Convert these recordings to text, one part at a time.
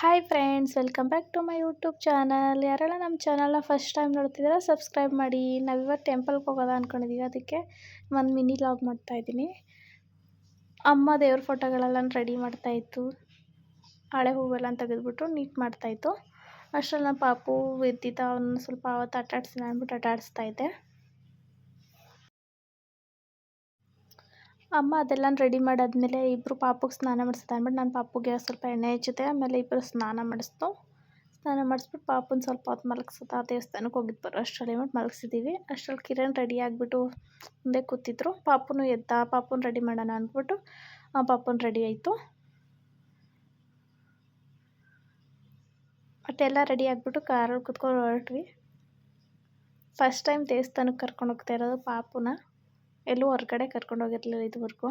Hi friends welcome back to my YouTube channel ಯಾರೆಲ್ಲ ನಮ್ಮ ಚಾನಲ್ನ ಫಸ್ಟ್ ಟೈಮ್ ನೋಡ್ತಿದ್ದೀರಾ ಸಬ್ಸ್ಕ್ರೈಬ್ ಮಾಡಿ. ನಾವಿವತ್ತು ಟೆಂಪಲ್ಗೆ ಹೋಗೋದ ಅಂದ್ಕೊಂಡಿದ್ದೀವಿ ಅದಕ್ಕೆ ಒಂದು ಮಿನಿ ಲಾಗ್ ಮಾಡ್ತಾಯಿದ್ದೀನಿ ಅಮ್ಮ ದೇವ್ರ ಫೋಟೋಗಳೆಲ್ಲ ರೆಡಿ ಮಾಡ್ತಾಯಿತ್ತು ಹಳೆ ಹೂವೆಲ್ಲ ತೆಗೆದುಬಿಟ್ಟು ನೀಟ್ ಮಾಡ್ತಾಯಿತ್ತು ಅಷ್ಟರಲ್ಲಿ ನಮ್ಮ ಪಾಪು ಎದ್ದಿದ್ದ ಅವನ್ನ ಸ್ವಲ್ಪ ಅವತ್ತು ಆಟ ಆಡಿಸ್ತೀನಿ ಅಂದ್ಬಿಟ್ಟು ಆಟಾಡಿಸ್ತಾ ಇದ್ದೆ. ಅಮ್ಮ ಅದೆಲ್ಲ ರೆಡಿ ಮಾಡಾದ್ಮೇಲೆ ಇಬ್ಬರು ಪಾಪುಗೆ ಸ್ನಾನ ಮಾಡಿಸ್ತಾ ಅಂದ್ಬಿಟ್ಟು ನಾನು ಪಾಪುಗೆ ಸ್ವಲ್ಪ ಎಣ್ಣೆ ಹಚ್ಚಿದೆ ಆಮೇಲೆ ಇಬ್ಬರು ಸ್ನಾನ ಮಾಡಿಸ್ತು ಸ್ನಾನ ಮಾಡಿಸ್ಬಿಟ್ಟು ಪಾಪುನ ಸ್ವಲ್ಪ ಹೊತ್ತು ಮಲಗ್ಸೋದು ದೇವಸ್ಥಾನಕ್ಕೆ ಹೋಗಿದ್ದು ಬರೋ, ಅಷ್ಟರಲ್ಲಿ ಬಿಟ್ಟು ಮಲಗಿಸಿದ್ದೀವಿ ಅಷ್ಟರಲ್ಲಿ ಕಿರಣ್ ರೆಡಿ ಆಗಿಬಿಟ್ಟು ಮುಂದೆ ಕೂತಿದ್ರು. ಪಾಪುನು ಎದ್ದ, ಪಾಪುನ ರೆಡಿ ಮಾಡೋಣ ಅಂದ್ಬಿಟ್ಟು ಪಾಪುನ ರೆಡಿ ಆಯಿತು. ಮತ್ತೆಲ್ಲ ರೆಡಿ ಆಗಿಬಿಟ್ಟು ಕಾರಲ್ಲಿ ಕುತ್ಕೊಂಡು ಹೊರಟ್ವಿ. ಫಸ್ಟ್ ಟೈಮ್ ದೇವಸ್ಥಾನಕ್ಕೆ ಕರ್ಕೊಂಡು ಹೋಗ್ತಾ ಇರೋದು ಪಾಪುನ. ಎಲ್ಲೂ ಹೊರಗಡೆ ಕರ್ಕೊಂಡು ಹೋಗಿರ್ಲಿಲ್ಲ ಇದುವರೆಗೂ.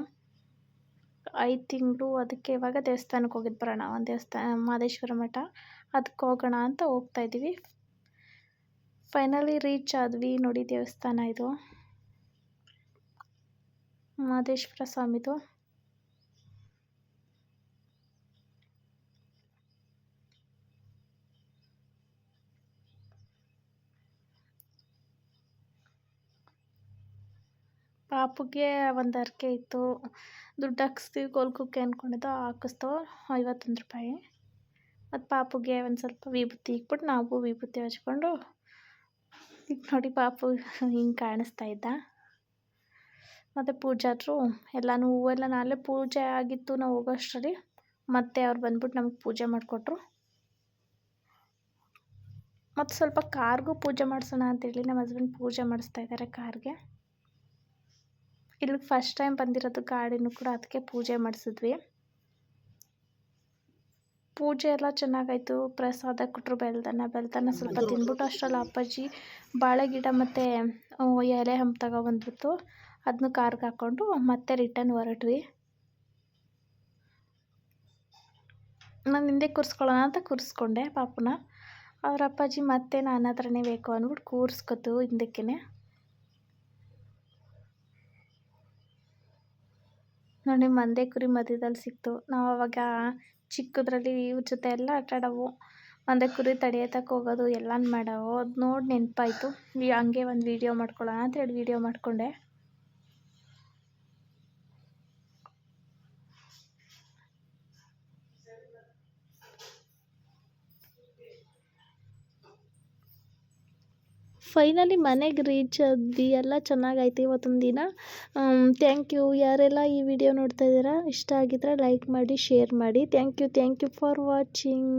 ಐದು ತಿಂಗಳು ಅದಕ್ಕೆ ಇವಾಗ ದೇವಸ್ಥಾನಕ್ಕೆ ಹೋಗಿದ್ದು ಬರೋಣ, ಒಂದು ದೇವಸ್ಥಾನ ಮಹದೇಶ್ವರ ಮಠ. ಅದಕ್ಕೆ ಹೋಗೋಣ ಅಂತ ಹೋಗ್ತಾ ಇದ್ದೀವಿ ಫೈನಲಿ ರೀಚ್ ಆದ್ವಿ ನೋಡಿ ದೇವಸ್ಥಾನ ಇದು. ಮಹದೇಶ್ವರ ಸ್ವಾಮಿದು. ಪಾಪುಗೆ ಒಂದು ಹರಕೆ ಇತ್ತು. ದುಡ್ಡು ಹಾಕಿಸ್ತೀವಿ, ಗೋಲ್ಕುಕ್ಕೆ ಅಂದ್ಕೊಂಡಿದ್ದೋ ಹಾಕಿಸ್ತೋ ಐವತ್ತೊಂದು ರೂಪಾಯಿ. ಮತ್ತು ಪಾಪುಗೆ ಒಂದು ಸ್ವಲ್ಪ ವಿಭೂತಿ ಇಕ್ಬಿಟ್ಟು ನಾವು ವಿಭೂತಿ ಹಚ್ಕೊಂಡು ಈಗ ನೋಡಿ ಪಾಪು ಹಿಂಗೆ ಕಾಣಿಸ್ತಾ ಇದ್ದ. ಮತ್ತು ಪೂಜಾದ್ರು ಎಲ್ಲನೂ ಹೂವೆಲ್ಲ ನಾಳೆ ಪೂಜೆ ಆಗಿತ್ತು ನಾವು ಹೋಗೋಷ್ಟರಲ್ಲಿ. ಮತ್ತೆ ಅವ್ರು ಬಂದ್ಬಿಟ್ಟು ನಮಗೆ ಪೂಜೆ ಮಾಡಿಕೊಟ್ರು. ಮತ್ತು ಸ್ವಲ್ಪ ಕಾರ್ಗೂ ಪೂಜೆ ಮಾಡಿಸೋಣ ಅಂತೇಳಿ ನಮ್ಮ ಹಸ್ಬೆಂಡ್ ಪೂಜೆ ಮಾಡಿಸ್ತಾ ಇದ್ದಾರೆ ಕಾರ್ಗೆ. ಇಲ್ಲಿಗೆ ಫಸ್ಟ್ ಟೈಮ್ ಬಂದಿರೋದು ಗಾಡಿನೂ ಕೂಡ ಅದಕ್ಕೆ ಪೂಜೆ ಮಾಡಿಸಿದ್ವಿ. ಪೂಜೆ ಎಲ್ಲ ಚೆನ್ನಾಗಾಯಿತು. ಪ್ರಸಾದ ಕೊಟ್ಟರು ಬೆಳ್ದನ್ನ ಬೆಳ್ದನ್ನ ಸ್ವಲ್ಪ ತಿಂದ್ಬಿಟ್ಟು ಅಷ್ಟರಲ್ಲಿ ಅಪ್ಪಾಜಿ ಬಾಳೆ ಗಿಡ ಮತ್ತು ಎಲೆ ಹಂಪು ತಗೊಬಂದ್ಬಿಟ್ಟು ಅದನ್ನ ಕಾರ್ಗೆ ಹಾಕ್ಕೊಂಡು ಮತ್ತೆ ರಿಟರ್ನ್ ಹೊರಟ್ವಿ. ನಾನು ಹಿಂದೆ ಕೂರಿಸ್ಕೊಳ್ಳೋಣ ಅಂತ ಕೂರಿಸ್ಕೊಂಡೆ ಪಾಪುನ. ಅವ್ರ ಅಪ್ಪಾಜಿ ಮತ್ತೆ ನಾನು ಹತ್ರನೇ ಬೇಕು ಅಂದ್ಬಿಟ್ಟು ಕೂರಿಸ್ಕೊತು ಹಿಂದಕ್ಕೆ ನೋಡಿ, ಮಂದೆ ಕುರಿ ಮಧ್ಯದಲ್ಲಿ ಸಿಕ್ತು. ನಾವು ಅವಾಗ ಚಿಕ್ಕದ್ರಲ್ಲಿ ಇವ್ರ ಜೊತೆ ಎಲ್ಲ ಆಟ ಆಡೋವು ಮಂದೆ ಕುರಿ ತಡಿಯೋತಕ್ಕೆ ಹೋಗೋದು ಎಲ್ಲನೂ ಮಾಡೋವು. ಅದು ನೋಡಿ ನೆನಪಾಯ್ತು. ಹಂಗೆ ಒಂದು ವೀಡಿಯೋ ಮಾಡ್ಕೊಳ್ಳೋಣ ಅಂತೇಳಿ ವೀಡಿಯೋ ಮಾಡಿಕೊಂಡೆ. ಫೈನಲಿ ಮನೆಗೆ ರೀಚ್ ಆದ್ವಿ, ಎಲ್ಲ ಚೆನ್ನಾಗೈತೆ ಇವತ್ತೊಂದು ದಿನ. ಥ್ಯಾಂಕ್ ಯು ಯಾರೆಲ್ಲ ಈ ವಿಡಿಯೋ ನೋಡ್ತಾ ಇದ್ದೀರಾ, ಇಷ್ಟ ಆಗಿದ್ರೆ ಲೈಕ್ ಮಾಡಿ ಶೇರ್ ಮಾಡಿ. Thank you thank you for watching